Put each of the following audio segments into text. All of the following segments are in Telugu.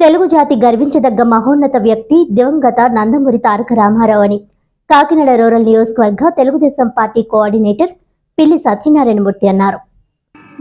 తెలుగు జాతి గర్వించదగ్గ మహోన్నత వ్యక్తి దివంగత నందమూరి తారక రామారావు అని. కాకినాడ రూరల్ నియోజకవర్గ తెలుగుదేశం పార్టీ కోఆర్డినేటర్ పిల్లి సత్యనారాయణమూర్తి అన్నారు.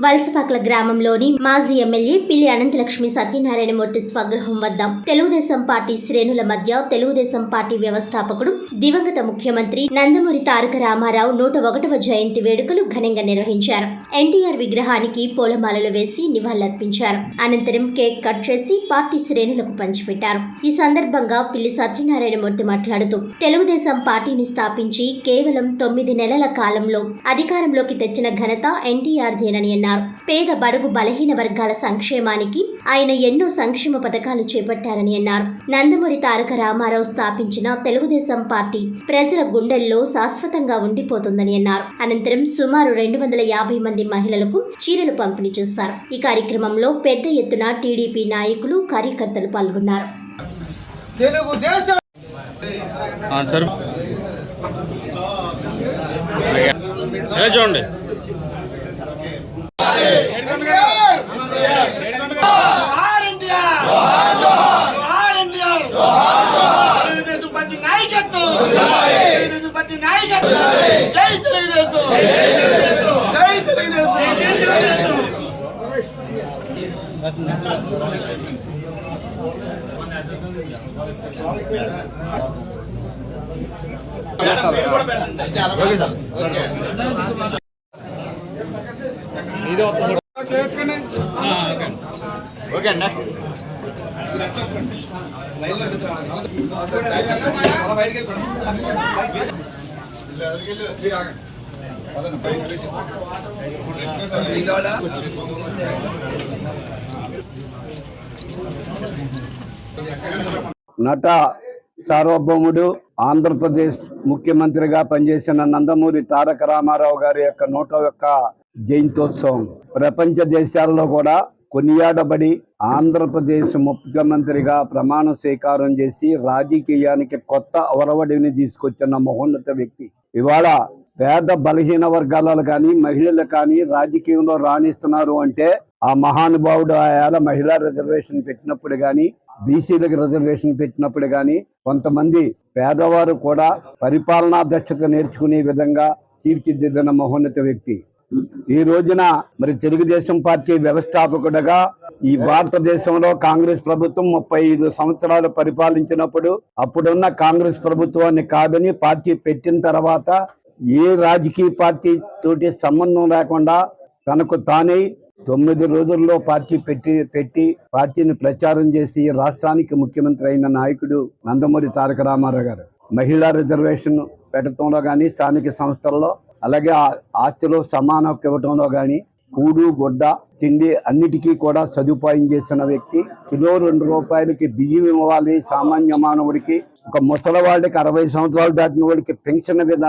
వలసపాకల గ్రామంలోని మాజీ ఎమ్మెల్యే పిల్లి అనంతలక్ష్మి సత్యనారాయణమూర్తి స్వగృహం వద్ద తెలుగుదేశం పార్టీ శ్రేణుల మధ్య తెలుగుదేశం పార్టీ వ్యవస్థాపకుడు దివంగత ముఖ్యమంత్రి నందమూరి తారక రామారావు నూట ఒకటవ జయంతి వేడుకలు ఘనంగా నిర్వహించారు. ఎన్టీఆర్ విగ్రహానికి పూలమాలలు వేసి నివాళులర్పించారు. అనంతరం కేక్ కట్ చేసి పార్టీ శ్రేణులకు పంచిపెట్టారు. ఈ సందర్భంగా పిల్లి సత్యనారాయణమూర్తి మాట్లాడుతూ తెలుగుదేశం పార్టీని స్థాపించి కేవలం తొమ్మిది నెలల కాలంలో అధికారంలోకి తెచ్చిన ఘనత ఎన్టీఆర్దేనని దేనని అన్నారు. పేద బడుగు బలహీన వర్గాల సంక్షేమానికి ఆయన ఎన్నో సంక్షేమ పథకాలు చేపట్టారని అన్నారు. నందమూరి తారక రామారావు స్థాపించిన తెలుగుదేశం పార్టీ ప్రజల గుండెల్లో శాశ్వతంగా ఉండిపోతుందని అన్నారు. అనంతరం సుమారు రెండు వందల యాభై మంది మహిళలకు చీరలు పంపిణీ చేశారు. ఈ కార్యక్రమంలో పెద్ద ఎత్తున టీడీపీ నాయకులు కార్యకర్తలు పాల్గొన్నారు. తెలుగుదేశం! ఆ, సరే. ఇలా చూడండి జోహార్ ఎన్టీఆర్ జోహార్ ఎన్టీఆర్ తెలుగుదేశం పార్టీ నాయకత్వం. తెలుగుదేశం పార్టీ నాయకత్వం. జై తెలుగుదేశం. జై తెలుగుదేశం. ఓకే అండి నట సార్వభౌముడు ఆంధ్రప్రదేశ్ ముఖ్యమంత్రిగా పనిచేసిన నందమూరి తారక రామారావు గారి యొక్క నూట యొక్క జయంతోత్సవం ప్రపంచ దేశాల్లో కూడా కొనియాడబడి ఆంధ్రప్రదేశ్ ముఖ్యమంత్రిగా ప్రమాణ స్వీకారం చేసి రాజకీయానికి కొత్త అవరవడిని తీసుకొచ్చిన మహోన్నత వ్యక్తి. ఇవాళ పేద బలహీన వర్గాలలో కానీ మహిళలు కానీ రాజకీయంలో రాణిస్తున్నారు అంటే ఆ మహానుభావుడు ఆయాల మహిళా రిజర్వేషన్ పెట్టినప్పుడు కానీ బీసీలకు రిజర్వేషన్ పెట్టినప్పుడు కానీ కొంతమంది పేదవారు కూడా పరిపాలనా దక్షత నేర్చుకునే విధంగా తీర్చిదిద్దిన మహోన్నత వ్యక్తి. ఈ రోజున మరి తెలుగుదేశం పార్టీ వ్యవస్థాపకుడుగా ఈ భారతదేశంలో కాంగ్రెస్ ప్రభుత్వం ముప్పై ఐదు సంవత్సరాలు పరిపాలించినప్పుడు అప్పుడున్న కాంగ్రెస్ ప్రభుత్వాన్ని కాదని పార్టీ పెట్టిన తర్వాత ఏ రాజకీయ పార్టీ తోటి సంబంధం లేకుండా తనకు తానే తొమ్మిది రోజుల్లో పార్టీ పెట్టి పెట్టి పార్టీని ప్రచారం చేసి రాష్ట్రానికి ముఖ్యమంత్రి అయిన నాయకుడు నందమూరి తారక రామారావు గారు. మహిళా రిజర్వేషన్ పెట్టడంలో కానీ స్థానిక సంస్థల్లో అలాగే ఆ ఆస్తిలో సమాన ఇవ్వటంలో కానీ కూడు గుడ్డ తిండి అన్నిటికీ కూడా సదుపాయం చేసిన వ్యక్తి కిలో రెండు రూపాయలకి బియ్యం ఇవ్వాలి సామాన్య మానవుడికి ఒక ముసలివాడికి అరవై సంవత్సరాలు దాటిన వాడికి పెన్షన్ విధానం